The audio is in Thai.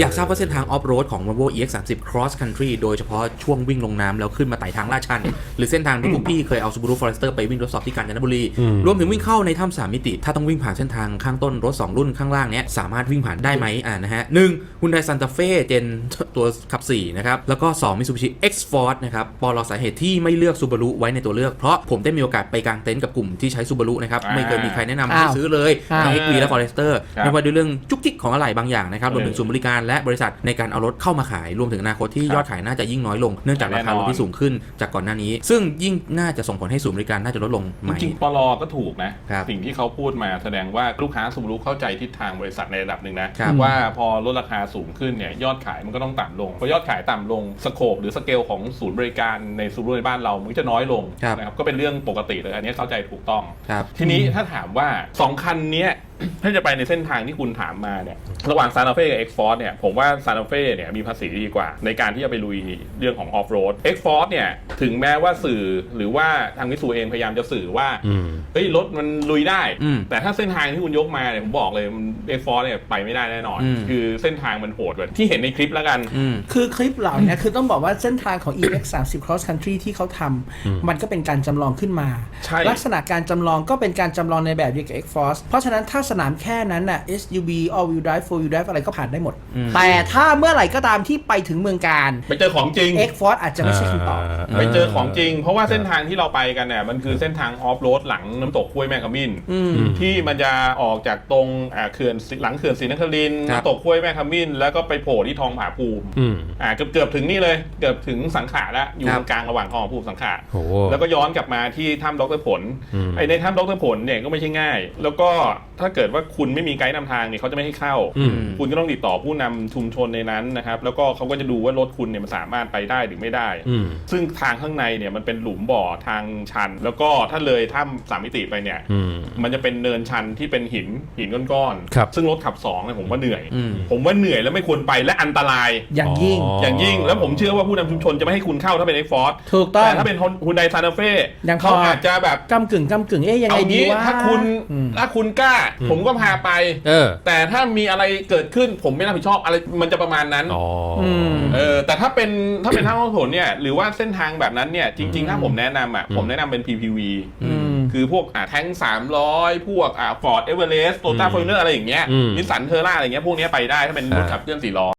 อยากทราบว่าเส้นทางออฟโรดของ Volvo EX30 Cross Country โดยเฉพาะช่วงวิ่งลงน้ำแล้วขึ้นมาไต่ทางลาดชัน หรือเส้นทางที่พวกพี่เคยเอา Subaru Forester ไปวิ่งทดสอบที่กาญจนบุรี รวมถึงวิ่งเข้าในถ้ำสามมิติ ถ้าต้องวิ่งผ่านเส้นทางข้างต้นรถ 2 รุ่นข้างล่างเนี้ยสามารถวิ่งผ่านได้ไหมอ่านะฮะหนึ่ง Hyundai Santa Fe Gen ตัวขับ 4 นะครับ แล้วก็ 2 Mitsubishi X-Force นะครับปลอสาเหตุที่ไม่เลือก Subaru ไว้ในตัวเลือกเพราะผมได้มีโอกาสไปกางเต็นท์กับกลุ่มที่ใช้ Subaru นะครับไม่เคยมีใครแนะนำให้อ้าวซื้อเลยอ้าวทั้ง XV และ Forester ครับไม่ว่าด้วยเรื่องจุกจิกของอะไหล่บางอย่างนะครับรวมถึงเออศูนย์บริการและบริษัทในการเอารถเข้ามาขายรวมถึงอนาคตที่ครับยอดขายน่าจะยิ่งน้อยลงเนื่องจากราคารถที่สูงขึ้นจากก่อนหน้านี้ ซึ่งยิ่งน่าจะส่งผลให้ศูนย์บริการน่าจะลดลงไหมจริงๆปลอก็ถูกนะครับสิ่งที่เขาพูดมาแสดงว่าลูกค้าซูบารุเข้าใจทิศทางบริษัทในระดับหนึ่งนะครับว่าพอลดราคาสูงขึ้นเนี่ยยอดขายมันก็ต้องต่ำลงพอยอดขายต่ำลงสโคปหรือสเกลของศูนย์บริการในซูบารุในบ้านเรามันก็จะน้อยลงครับนะครับก็เป็นเรื่องปกติเลยอันนี้เข้าใจถูกต้องครับทีนี้ถ้าถามว่า 2 คันเนี้ยถ้าจะไปในเส้นทางที่คุณถามมาเนี่ยระหว่างซาน t เฟ่กับ X Force เนี่ยผมว่าซาน t เฟ่เนี่ยมีภาษีดีกว่า ในการที่จะไปลุยเรื่องของออฟโรด X Force เนี่ยถึงแม้ว่าสื่อหรือว่าทางมิสูเองพยายามจะสื่อว่าอืมเฮ้ยรถมันลุยได้อืมแต่ถ้าเส้นทางที่คุณยกมาเนี่ยผมบอกเลยเอ็กฟอร์เนี่ยไปไม่ได้แน่นอนอืมคือเส้นทางมันโหดกว่าที่เห็นในคลิปแล้วกันอืมคือคลิปเหล่านี้คือต้องบอกว่าเส้นทางของ EX 30 Cross Country ที่เขาทำมันก็เป็นการจำลองขึ้นมาใช่ลักษณะการจำลองก็เป็นการจำลองในแบบเดียวกับ X Force เพราะฉะนั้นถ้าสนามแค่นั้นน่ะ SUV All Wheel Drive Four Wheel Drive อะไรก็ผ่านได้หมด อืม แต่ถ้าเมื่อไหร่ก็ตามที่ไปถึงเมืองการ ไปเจอของจริง X Force อาจจะไม่ใช่คำตอบ ไปเจอของจริง เพราะว่าเส้นทางที่เราไปกันเนี่ยมันคือเส้นทางออฟโรดหลังน้ำตกห้วยแมงกะมินอืมที่มันจะออกจากตรงอ่าเขื่อนศรีหลังเขื่อนศรีนครินทร์ครับ น้ำตกห้วยแมงกะมินแล้วก็ไปโผล่ที่ทองผาภูมิอืม อ่าเกือบเกือบถึงนี่เลยเกือบถึงสังขารแล้วอยู่คตรับรงกลางระหว่างทองผาภูมิสังขารโหแล้วก็ย้อนกลับมาที่ถ้ำดรผลอืม ไอในถ้ำดรผลเนี่ยก็ไม่ใช่ง่าย แล้วก็ถ้าเกิดว่าคุณไม่มีไกด์นำทางเนี่ยเขาจะไม่ให้เข้าอืมคุณก็ต้องติดต่อผู้นำชุมชนในนั้นนะครับ แล้วก็เขาก็จะดูว่ารถคุณเนี่ยมันสามารถไปได้หรือไม่ได้ อืม ซึ่งทางข้างในเนี่ยมันเป็นหลุมบ่อทางชัน แล้วก็ถ้าเลยถ้ำสามมิติไปเนี่ย อืม มันจะเป็นเนินชันที่เป็นหินหินก้อนครับ ซึ่งรถขับสองเนี่ยผมว่าเหนื่อย อืม ผมว่าเหนื่อยแล้วไม่ควรไปและอันตราย อย่างยิ่ง อ๋ออย่างยิ่งแล้วผมเชื่อว่าผู้นำชุมชนจะไม่ให้คุณเข้าถ้าเป็นไอ้ฟอร์ถูกต้องแต่ถ้าเป็นฮุนไดซานเฟ่ยังพอ เขาอาจจะแบบกำกึ่งกำกึ่งเอ๊ยยังไงเอาดีงี้วะถ้าคุณอืม ถ้าคุณกล้าผมก็พาไป เออ แต่ถ้ามีอะไรเกิดขึ้นผมไม่รับผิดชอบอะไรมันจะประมาณนั้นอ๋ออม เออแต่ถ้าเป็นถ้าเป็นทางรถผลเนี่ยหรือว่าเส้นทางแบบนั้นเนี่ยจริง ๆ ถ้าผมแนะนำอะผมแนะนำเป็น PPV อืม คือพวกอ่าแท้ง300 พวกอ่าฟอร์ดเอเวอเรสต์โตต้าอืมฟอร์เนอร์อะไรอย่างเงี้ยอืม นิสสันเทอร่าอะไรเงี้ยพวกเนี้ยไปได้ถ้าเป็นรถขับเคลื่อนสี่ล้อ